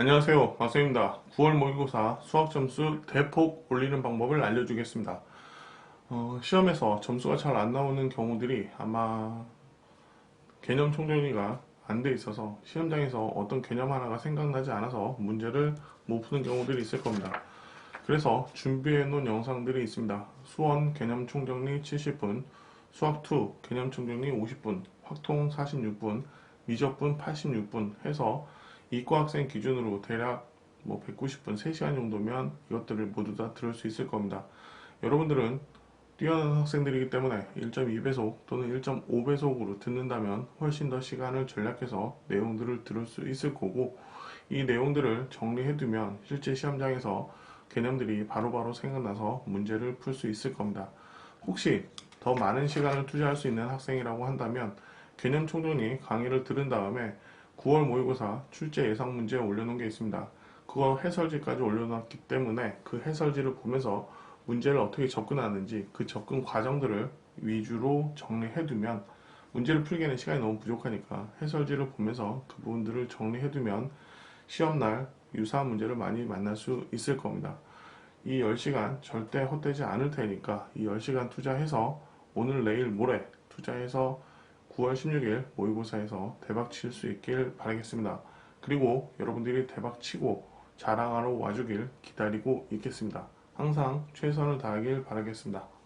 안녕하세요. 마쌤입니다. 9월 모의고사 수학 점수 대폭 올리는 방법을 알려주겠습니다. 어, 시험에서 점수가 잘 안 나오는 경우들이 아마 개념 총정리가 안 돼 있어서 시험장에서 어떤 개념 하나가 생각나지 않아서 문제를 못 푸는 경우들이 있을 겁니다. 그래서 준비해 놓은 영상들이 있습니다. 수원 개념 총정리 70분, 수학2 개념 총정리 50분, 확통 46분, 미적분 86분 해서 이과 학생 기준으로 대략 뭐 190분, 3시간 정도면 이것들을 모두 다 들을 수 있을 겁니다. 여러분들은 뛰어난 학생들이기 때문에 1.2배속 또는 1.5배속으로 듣는다면 훨씬 더 시간을 절약해서 내용들을 들을 수 있을 거고 이 내용들을 정리해두면 실제 시험장에서 개념들이 바로바로 생각나서 문제를 풀 수 있을 겁니다. 혹시 더 많은 시간을 투자할 수 있는 학생이라고 한다면 개념 총정리 강의를 들은 다음에 9월 모의고사 출제 예상 문제에 올려놓은 게 있습니다. 그거 해설지까지 올려놨기 때문에 그 해설지를 보면서 문제를 어떻게 접근하는지 그 접근 과정들을 위주로 정리해두면 문제를 풀기에는 시간이 너무 부족하니까 해설지를 보면서 그 부분들을 정리해두면 시험날 유사한 문제를 많이 만날 수 있을 겁니다. 이 10시간 절대 헛되지 않을 테니까 이 10시간 투자해서 오늘 내일 모레 투자해서 9월 16일 모의고사에서 대박 칠 수 있길 바라겠습니다. 그리고 여러분들이 대박 치고 자랑하러 와주길 기다리고 있겠습니다. 항상 최선을 다하길 바라겠습니다.